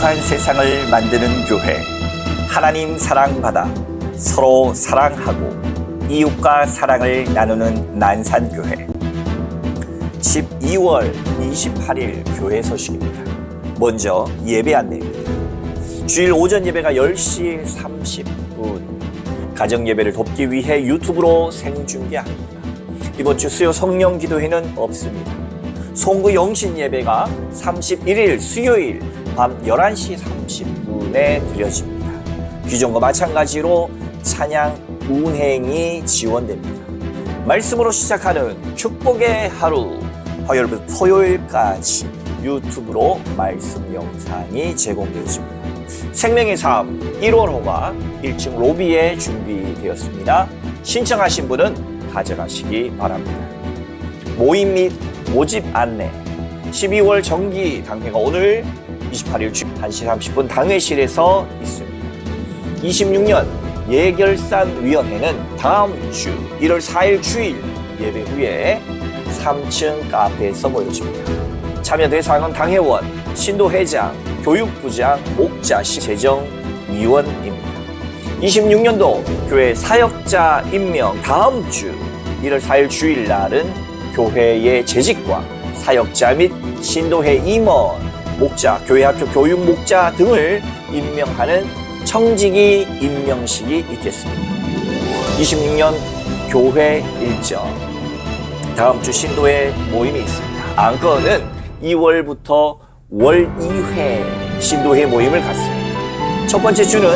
행복한 세상을 만드는 교회. 하나님 사랑받아 서로 사랑하고 이웃과 사랑을 나누는 난산교회. 12월 28일 교회 소식입니다. 먼저 예배 안내입니다. 주일 오전 예배가 10시 30분. 가정 예배를 돕기 위해 유튜브로 생중계합니다. 이번 주 수요 성령 기도회는 없습니다. 송구 영신 예배가 31일 수요일 밤 11시 30분에 드려집니다. 기존과 마찬가지로 찬양 운행이 지원됩니다. 말씀으로 시작하는 축복의 하루 화요일부터 토요일까지 유튜브로 말씀 영상이 제공되어집니다. 생명의 삶 1월호가 1층 로비에 준비되었습니다. 신청하신 분은 가져가시기 바랍니다. 모임 및 모집 안내 12월 정기 당회가 오늘 28일 1시 30분 당회실에서 있습니다. 26년 예결산위원회는 다음 주 1월 4일 주일 예배 후에 3층 카페에서 모여집니다. 참여 대상은 당회원, 신도회장, 교육부장, 목자, 재정위원입니다. 26년도 교회 사역자 임명 다음 주 1월 4일 주일 날은 교회의 재직과 사역자 및 신도회 임원, 목자, 교회 학교 교육 목자 등을 임명하는 청지기 임명식이 있겠습니다. 26년 교회 일정 다음 주 신도회 모임이 있습니다. 안건은 2월부터 월 2회 신도회 모임을 갖습니다. 첫 번째 주는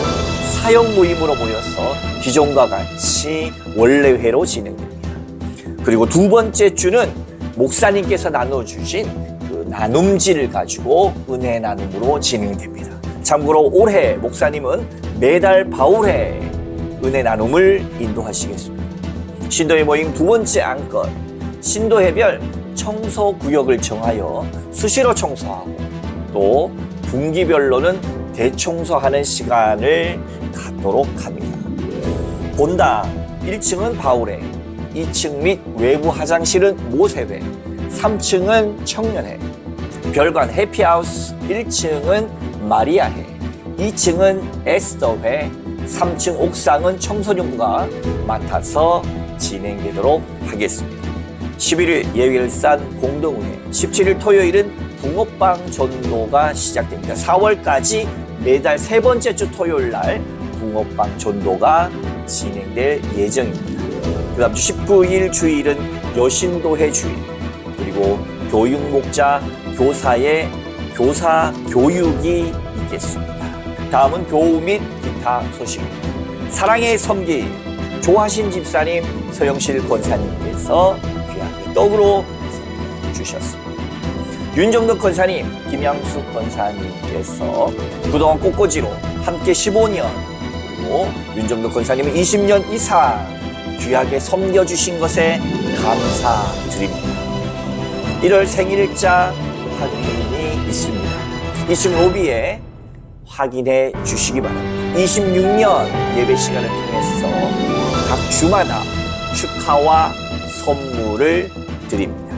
사역 모임으로 모여서 기존과 같이 원래회로 진행됩니다. 그리고 두 번째 주는 목사님께서 나눠주신 그 나눔지를 가지고 은혜 나눔으로 진행됩니다. 참고로 올해 목사님은 매달 바울회 은혜 나눔을 인도하시겠습니다. 신도의 모임 두 번째 안건 신도해별 청소 구역을 정하여 수시로 청소하고 또 분기별로는 대청소하는 시간을 갖도록 합니다. 본당 1층은 바울회, 2층 및 외부 화장실은 모세회, 3층은 청년회, 별관 해피하우스 1층은 마리아회, 2층은 에스더회, 3층 옥상은 청소년부가 맡아서 진행되도록 하겠습니다. 11일 예일산 공동회, 17일 토요일은 붕어빵 전도가 시작됩니다. 4월까지 매달 세 번째 주 토요일 날 붕어빵 전도가 진행될 예정입니다. 그 다음 주 19일 주일은 여신도회 주일, 그리고 교육목자 교사의 교사 교육이 있겠습니다. 다음은 교우 및 기타 소식입니다. 사랑의 섬기 조하신 집사님 서영실 권사님께서 귀하게 떡으로 주셨습니다. 윤정덕 권사님, 김양숙 권사님께서 그동안 꽃꽂이로 함께 15년 그리고 윤정덕 권사님은 20년 이상 귀하게 섬겨주신 것에 감사드립니다. 1월 생일자 확인이 있습니다. 2층 로비에 확인해 주시기 바랍니다. 26년 예배 시간을 통해서 각 주마다 축하와 선물을 드립니다.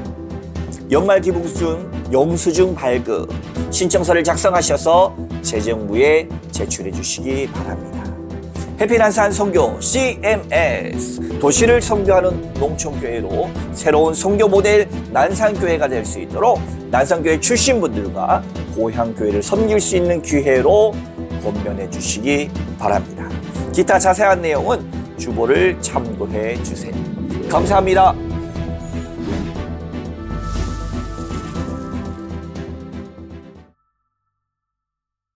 연말 기부금 영수증 발급 신청서를 작성하셔서 재정부에 제출해 주시기 바랍니다. 해피난산 선교 CMS 도시를 선교하는 농촌교회로 새로운 선교 모델 난산교회가 될 수 있도록 난산교회 출신 분들과 고향교회를 섬길 수 있는 기회로 권면해 주시기 바랍니다. 기타 자세한 내용은 주보를 참고해 주세요. 감사합니다.